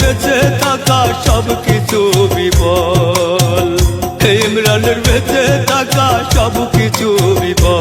বেঁচে থাকা সব কিছু বিপল ইমরানের বেঁচে থাকা সব কিছু বিপল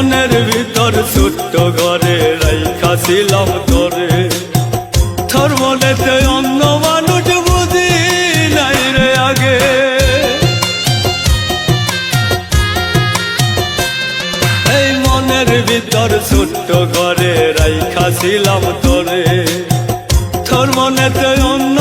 মনের ভিতর ছোট্ট ঘরে রাইখা ছিলাম তোরে। তোর মনেতে অন্য মানুষ বুঝি নাই রে আগে। এই মনের ভিতর ছোট্ট ঘরে রাইখা ছিলাম তোরে। তোর মনেতে অন্য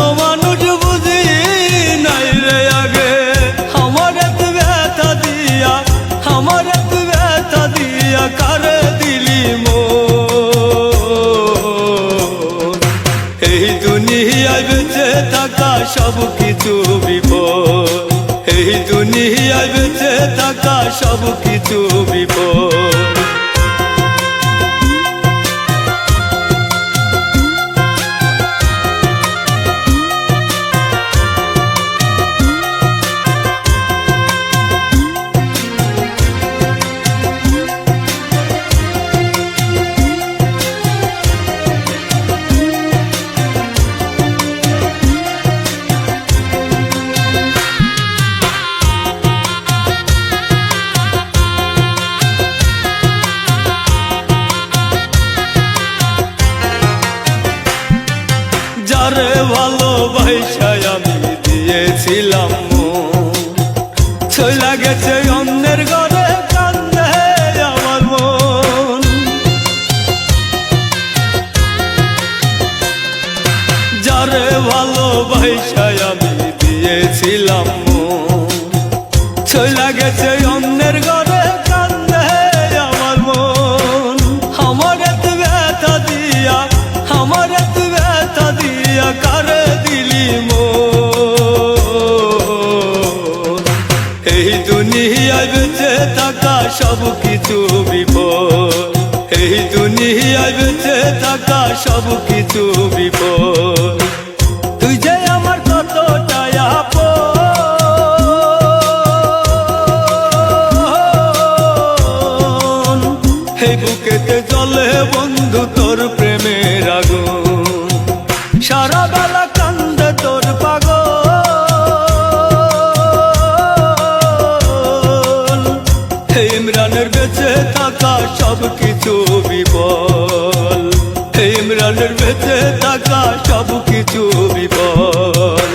দিয়া কারে দিলি মো এই দুনিয়ায় বেঁচে থাকা সব কিছু বিপদ। এই দুনিয়ায় বেঁচে থাকা সব কিছু বিপদ। যারে ভালোবাসায় আমি দিয়েছিলাম ছইলা গেছে অন্যের ঘরে যারে ভালোবাসায় আমি দিয়েছিলাম গেছে অন্যের ঘরে সব কিছু বিপদ। এই দুনিয়ায় বেঁচে থাকা সব কিছু বিপদ। তুই যে আমার কতটা আপন। বুকেতে জলে বন্ধু তোর প্রেমের আগুন। সব কিছু বিপল ইমরানের বেঁচে থাকা সব কিছু বিপল